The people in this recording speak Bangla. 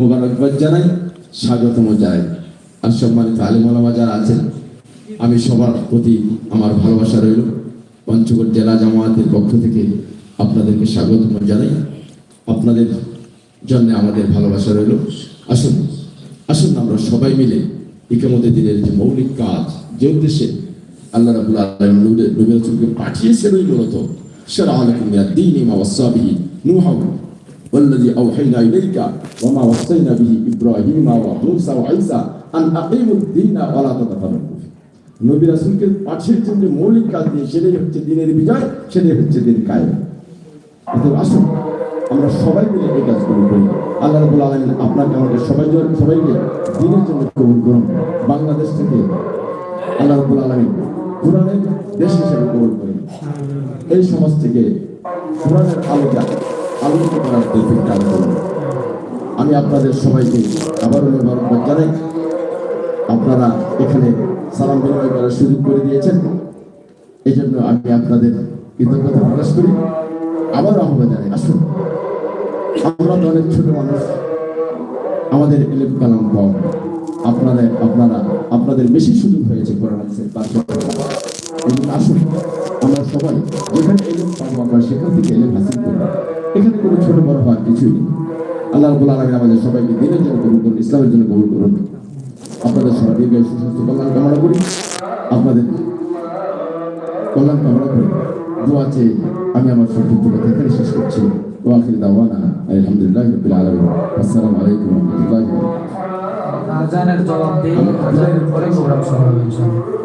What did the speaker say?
মোবারকবাদ জানাই, স্বাগতম জানাই। আর সম্মানিত আলিমালামা যারা আছেন, আমি সবার প্রতি আমার ভালোবাসা রইল। পঞ্চগড় জেলা জামায়াতের পক্ষ থেকে আপনাদেরকে স্বাগতম জানাই। আপনাদের জন্য আমাদের ভালোবাসা রইল। আসুন আসুন আমরা সবাই মিলে ইকামতে দিনের যে মৌলিক কাজ, যে উদ্দেশ্যে আল্লাহ রাবুল আলম নবী রসুলকে পাঠিয়েছেন ওই মূলত, সেরা আলকুম দিন ইমা ওয়াসাবিহি নুহা والذي أوحينا إليك وما وصينا به إبراهيم وموسى وعيسى أن أقيموا الدين ولا تتفرقوا فيه নবী রাসূলকে পাঠিয়েছেন যে মৌলিক কাজ দিয়ে সেটাই হচ্ছে দিনের বিজয় সেটাই হচ্ছে দিন কায়েম অতএব আসুন আমরা সবাই মিলে এই কাজগুলো করি আল্লাহ রাব্বুল আলামিন আপনাকে আমাদের সবাই জন- সবাইকে দিনের জন্য কবুল করুন বাংলাদেশ থেকে আল্লাহ রাব্বুল আলামিন কোরআনের দেশ হিসেবে কবুল করুন এই সমাজ থেকে কোরআনের আলোটা আলোকিত করার তৌফিক আমি আপনাদের সবাইকে আবারও মোবারকবাদ জানাই, আপনারা এখানে সালাম বিনিময় করার সুযোগ করে দিয়েছেন। এই জন্য আমি আপনাদের কৃতজ্ঞতা প্রকাশ করি। আবার আহ্বান জানাই, আসুন। আমরা অনেক ছোট মানুষ, আমাদের এলেম কালাম কম। আপনারা আপনারা, আপনাদের বেশি সুযোগ হয়েছে কোরআন আসুন, আমরা সবাই যেখানে আমরা সেখান থেকে এলেম হাসিল করব। এখানে কোনো ছোট বড় হওয়ার কিছুই নেই। আল্লাহ রাব্বুল আলামিন আমাদের সবাইকে দিনের জন্য কবুল করুন ইসলামের জন্য কবুল করুন। আপনাদের সবাই দীর্ঘ সুস্বাস্থ্য কল্যাণ কামনা করি। আপনাদের কল্যাণ কামনা করি দোয়া চেয়ে আমি আমার সংক্ষিপ্ত কথা এখানে শেষ করছি। ওয়াখির দাওয়ানা আলহামদুলিল্লাহ রবিল আলমিন। আসসালামু আলাইকুম রহমতুল্লাহ আজানের জবাব দিয়ে পরে প্রোগ্রাম শুরু হবে